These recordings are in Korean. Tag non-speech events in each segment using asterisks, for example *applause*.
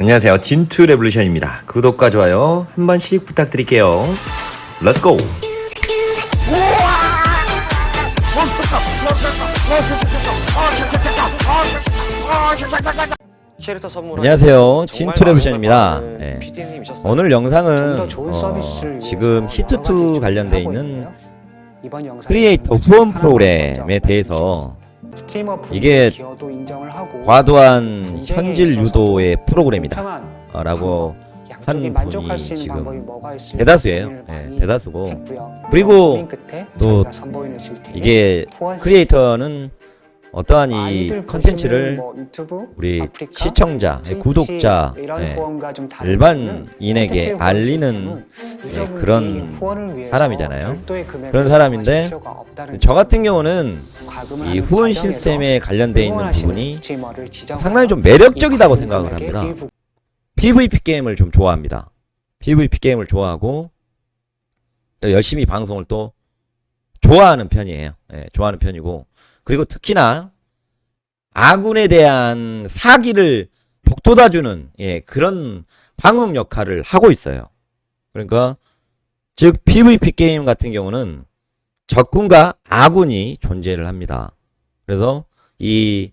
안녕하세요. 진투 레볼루션입니다. 구독과 좋아요 한 번씩 부탁드릴게요. 렛츠고! 안녕하세요. 진투 레볼루션입니다. 네. 오늘 영상은 어, 지금 위해서 히트2 여러 가지 준비를 관련돼 있는 크리에이터 후원 프로그램에 대해서 이게 과도한 현질 유도의 프로그램이다. 라고 한 분이 지금 대다수예요. 네, 대다수고. 그리고 또 이게 크리에이터는 어떠한 이 컨텐츠를 뭐 우리 아프리카, 시청자, 트위치 구독자, 네, 다른 일반인에게 알리는 네, 그런 사람이잖아요. 그런 사람인데 저 같은 경우는 이 후원 시스템에 관련돼 있는 부분이 상당히 좀 매력적이다고 이 생각을 합니다. PVP 게임을 좀 좋아합니다. PVP 게임을 좋아하고 또 열심히 방송을 또 좋아하는 편이에요. 예, 좋아하는 편이고 그리고 특히나 아군에 대한 사기를 복돋아주는 예, 그런 방음 역할을 하고 있어요. 그러니까 즉 PVP 게임 같은 경우는 적군과 아군이 존재를 합니다. 그래서 이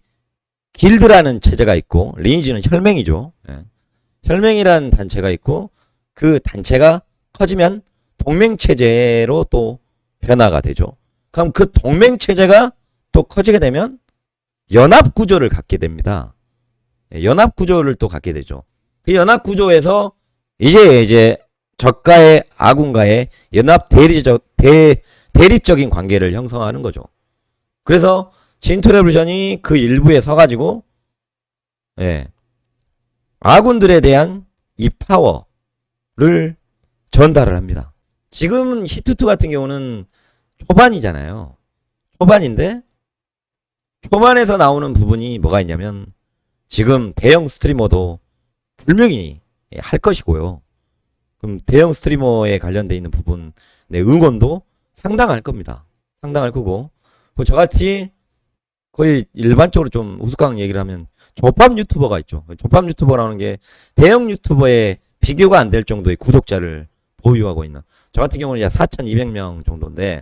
길드라는 체제가 있고 리니지는 혈맹이죠. 예. 혈맹이라는 단체가 있고 그 단체가 커지면 동맹 체제로 또 변화가 되죠. 그럼 그 동맹 체제가 또 커지게 되면 연합 구조를 갖게 됩니다. 예, 연합 구조를 또 갖게 되죠. 그 연합 구조에서 이제 이제 적과의 아군과의 연합 대리적 대 대립적인 관계를 형성하는 거죠. 그래서 진토레볼루션이 그 일부에 서가지고 예 아군들에 대한 이 파워를 전달을 합니다. 지금 히트2 같은 경우는 초반이잖아요. 초반인데 초반에서 나오는 부분이 뭐가 있냐면 지금 대형 스트리머도 분명히 할 것이고요. 그럼 대형 스트리머에 관련돼 있는 부분 네, 응원도 상당할 겁니다. 상당할 거고 그 저같이 거의 일반적으로 좀 우스꽝 얘기를 하면 조팝 유튜버가 있죠. 조팝 유튜버라는 게 대형 유튜버에 비교가 안 될 정도의 구독자를 보유하고 있는 저 같은 경우는 이제 4,200명 정도인데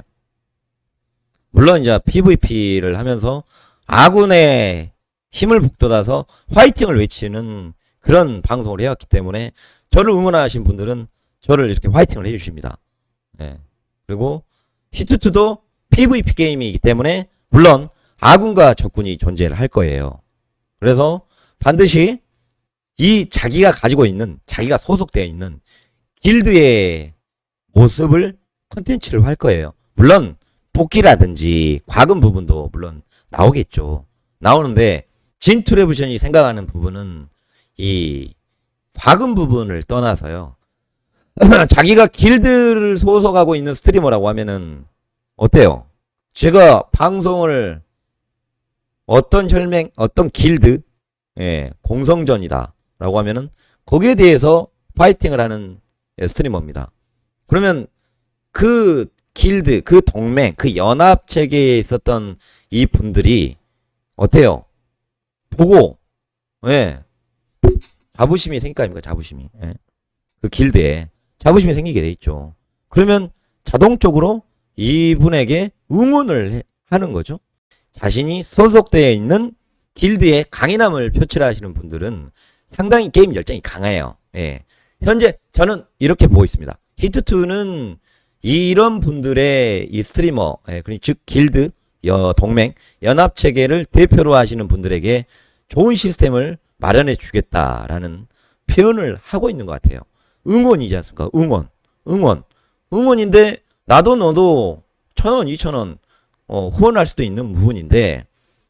물론 이제 PVP를 하면서 아군의 힘을 북돋아서 화이팅을 외치는 그런 방송을 해왔기 때문에 저를 응원하신 분들은 저를 이렇게 화이팅을 해주십니다. 예. 그리고 히트2도 PVP 게임이기 때문에 물론 아군과 적군이 존재를 할 거예요. 그래서 반드시 이 자기가 가지고 있는 자기가 소속되어 있는 길드의 모습을 컨텐츠를 할 거예요. 물론 복귀라든지 과금 부분도 물론 나오겠죠. 나오는데 진투레브션이 생각하는 부분은 이 과금 부분을 떠나서요. *clears throat* 자기가 길드를 소속하고 있는 스트리머라고 하면은 어때요? 제가 방송을 어떤 혈맹, 어떤 길드, 예, 공성전이다라고 하면은 거기에 대해서 파이팅을 하는 예, 스트리머입니다. 그러면 그 길드, 그 동맹, 그 연합 체계에 있었던 이 분들이 어때요? 보고, 예, 자부심이 생길 거 아닙니까? 자부심이. 예. 그 길드에 자부심이 생기게 돼 있죠. 그러면 자동적으로 이분에게 응원을 해- 하는 거죠. 자신이 소속되어 있는 길드의 강인함을 표출하시는 분들은 상당히 게임 열정이 강해요. 예. 현재 저는 이렇게 보고 있습니다. 히트2는 이런 분들의 이 스트리머, 예, 즉 길드, 여, 동맹, 연합 체계를 대표로 하시는 분들에게 좋은 시스템을 마련해 주겠다라는 표현을 하고 있는 것 같아요. 응원이지 않습니까? 응원. 응원. 응원인데 나도 너도 천 원, 이천 원 어, 후원할 수도 있는 부분인데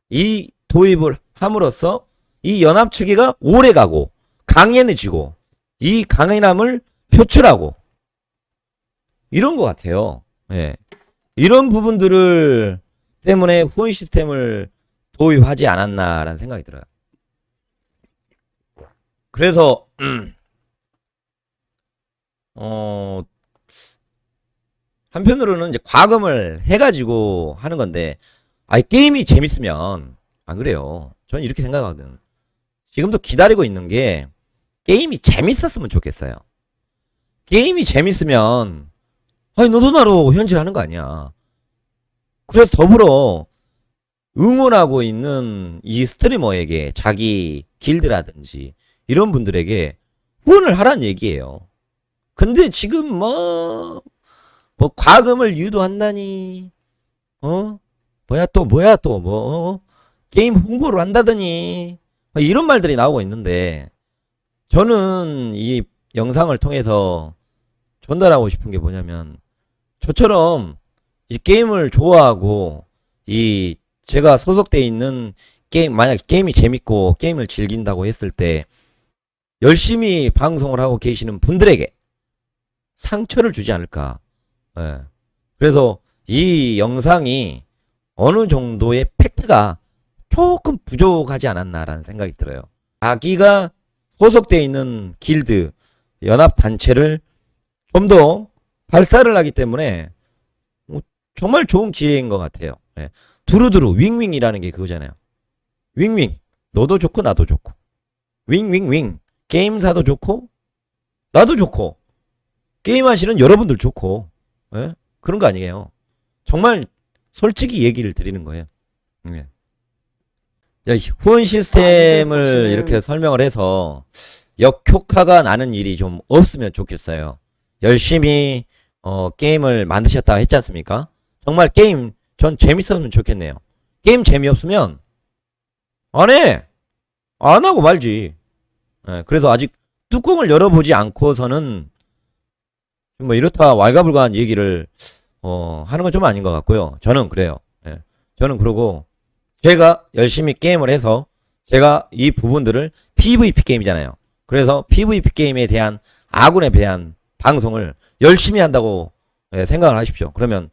이 도입을 함으로써 이 연합 체계가 오래 가고 강연해지고 이 강인함을 표출하고 이런 것 같아요. 예. 이런 부분들을 때문에 후원 시스템을 도입하지 않았나라는 생각이 들어요. 그래서 *clears throat* 어 한편으로는 이제 과금을 해가지고 하는 건데 아 게임이 재밌으면 안 그래요. 저는 이렇게 생각하거든. 지금도 기다리고 있는 게 게임이 재밌었으면 좋겠어요. 게임이 재밌으면 아니 너도 나로 현질하는 거 아니야. 그래서 더불어 응원하고 있는 이 스트리머에게 자기 길드라든지 이런 분들에게 후원을 하란 얘기예요. 근데 지금 뭐, 뭐 과금을 유도한다니, 어? 뭐야 또 뭐야 또 뭐, 어? 게임 홍보를 한다더니 뭐 이런 말들이 나오고 있는데 저는 이 영상을 통해서 전달하고 싶은 게 뭐냐면 저처럼 이 게임을 좋아하고 이 제가 소속돼 있는 게임 만약 게임이 재밌고 게임을 즐긴다고 했을 때 열심히 방송을 하고 계시는 분들에게 상처를 주지 않을까. 예. 그래서 이 영상이 어느 정도의 팩트가 조금 부족하지 않았나라는 생각이 들어요. 자기가 소속돼 있는 길드, 연합 단체를 좀 더 발사를 하기 때문에 뭐 정말 좋은 기회인 것 같아요. 예. 두루두루 윙윙이라는 게 그거잖아요. 윙윙. 너도 좋고 나도 좋고. 윙윙윙. 게임사도 좋고 나도 좋고 게임하시는 여러분들 좋고 예? 그런 거 아니에요. 정말 솔직히 얘기를 드리는 거예요. 예. 후원 시스템을 아, 근데 보시면- 이렇게 설명을 해서 역효과가 나는 일이 좀 없으면 좋겠어요. 열심히 어, 게임을 만드셨다고 했지 않습니까? 정말 게임 전 재밌었으면 좋겠네요. 게임 재미없으면 안 해. 안 하고 말지. 예, 그래서 아직 뚜껑을 열어보지 않고서는 뭐 이렇다 왈가불가한 얘기를 어, 하는 건 좀 아닌 것 같고요. 저는 그래요. 예, 저는 그러고 제가 열심히 게임을 해서 제가 이 부분들을 PVP 게임이잖아요. 그래서 PVP 게임에 대한 아군에 대한 방송을 열심히 한다고 예, 생각을 하십시오. 그러면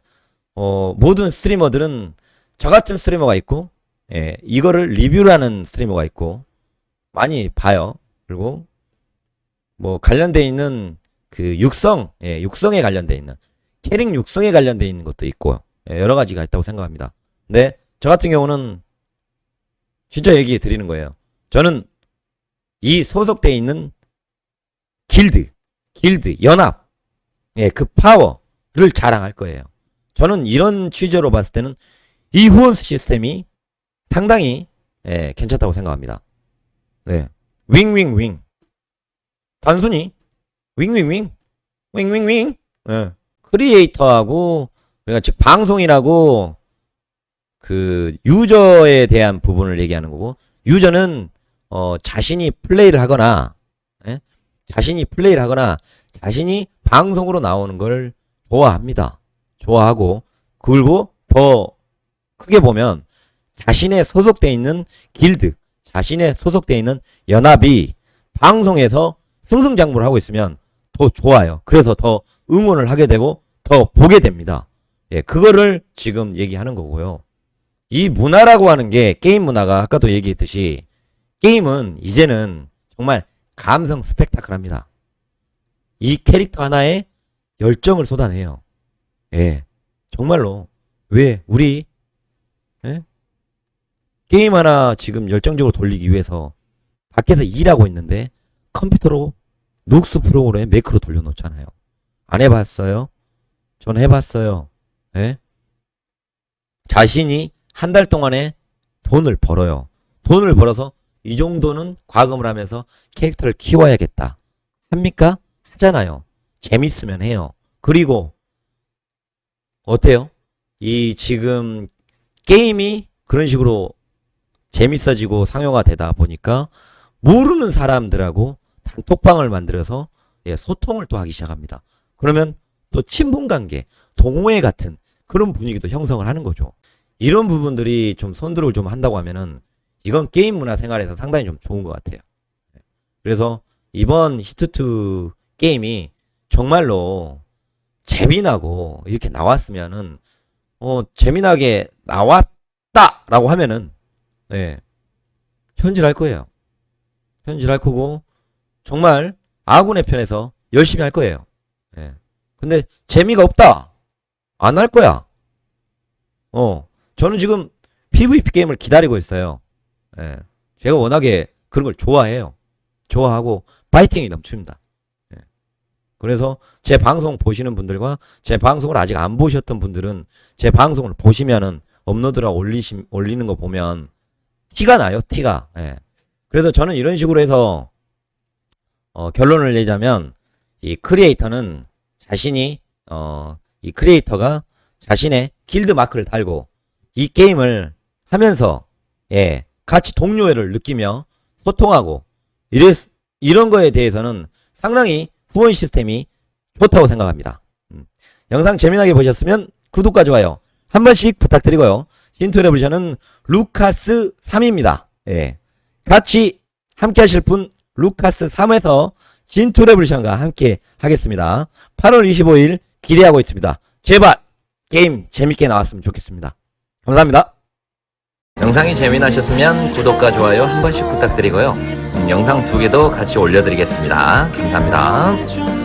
어, 모든 스트리머들은 저 같은 스트리머가 있고 예, 이거를 리뷰라는 스트리머가 있고 많이 봐요. 그리고 뭐 관련돼 있는 그 육성, 예, 육성에 관련돼 있는 캐릭 육성에 관련돼 있는 것도 있고 예, 여러 가지가 있다고 생각합니다. 근데 저 같은 경우는 진짜 얘기 드리는 거예요. 저는 이 소속돼 있는 길드, 길드, 연합, 예, 그 파워를 자랑할 거예요. 저는 이런 취지로 봤을 때는 이 후원 시스템이 상당히 예, 괜찮다고 생각합니다. 네. 윙윙윙. 단순히 윙윙윙. 윙윙윙. 예. 크리에이터하고 그러니까 즉 방송이라고 그 유저에 대한 부분을 얘기하는 거고 유저는 어 자신이 플레이를 하거나 예? 자신이 플레이를 하거나 자신이 방송으로 나오는 걸 좋아합니다. 좋아하고 그리고 더 크게 보면 자신의 소속돼 있는 길드, 자신의 소속돼 있는 연합이 방송에서 승승장구를 하고 있으면 더 좋아요. 그래서 더 응원을 하게 되고 더 보게 됩니다. 예, 그거를 지금 얘기하는 거고요. 이 문화라고 하는 게 게임 문화가 아까도 얘기했듯이 게임은 이제는 정말 감성 스펙타클합니다. 이 캐릭터 하나에 열정을 쏟아내요. 예, 정말로 왜 우리 예? 게임 하나 지금 열정적으로 돌리기 위해서 밖에서 일하고 있는데 컴퓨터로 녹스 프로그램 매크로 돌려놓잖아요. 안 해봤어요? 전 해봤어요. 예? 자신이 한 달 동안에 돈을 벌어요. 돈을 벌어서 이 정도는 과금을 하면서 캐릭터를 키워야겠다. 합니까? 하잖아요. 재밌으면 해요. 그리고 어때요? 이 지금 게임이 그런 식으로 재밌어지고 상용화 되다 보니까 모르는 사람들하고 단톡방을 만들어서 예, 소통을 또 하기 시작합니다. 그러면 또 친분 관계, 동호회 같은 그런 분위기도 형성을 하는 거죠. 이런 부분들이 좀 손들을 좀 한다고 하면은 이건 게임 문화 생활에서 상당히 좀 좋은 것 같아요. 그래서 이번 히트2 게임이 정말로 재미나고 이렇게 나왔으면은 어 재미나게 나왔다라고 하면은 예 현질할 거예요. 현질할 거고 정말 아군의 편에서 열심히 할 거예요. 예. 근데 재미가 없다. 안 할 거야. 어. 저는 지금 PVP 게임을 기다리고 있어요. 예. 제가 워낙에 그런 걸 좋아해요. 좋아하고 파이팅이 넘칩니다. 예. 그래서 제 방송 보시는 분들과 제 방송을 아직 안 보셨던 분들은 제 방송을 보시면은 업로드라 올리시, 올리는 거 보면 티가 나요, 티가. 예. 그래서 저는 이런 식으로 해서 어, 결론을 내자면 이 크리에이터는 자신이 어, 이 크리에이터가 자신의 길드 마크를 달고 이 게임을 하면서 예, 같이 동료애를 느끼며 소통하고 이래 이런 거에 대해서는 상당히 후원 시스템이 좋다고 생각합니다. 음. 영상 재미나게 보셨으면 구독과 좋아요 한 번씩 부탁드리고요. 진토 레볼루션은 루카스 3입니다. 예. 같이 함께 하실 분 루카스 3에서 진토 레볼루션과 함께 하겠습니다. 8월 25일 기대하고 있습니다. 제발 게임 재밌게 나왔으면 좋겠습니다. 감사합니다. 영상이 재미나셨으면 구독과 좋아요 한 번씩 부탁드리고요. 음, 영상 두 개도 같이 올려드리겠습니다. 감사합니다.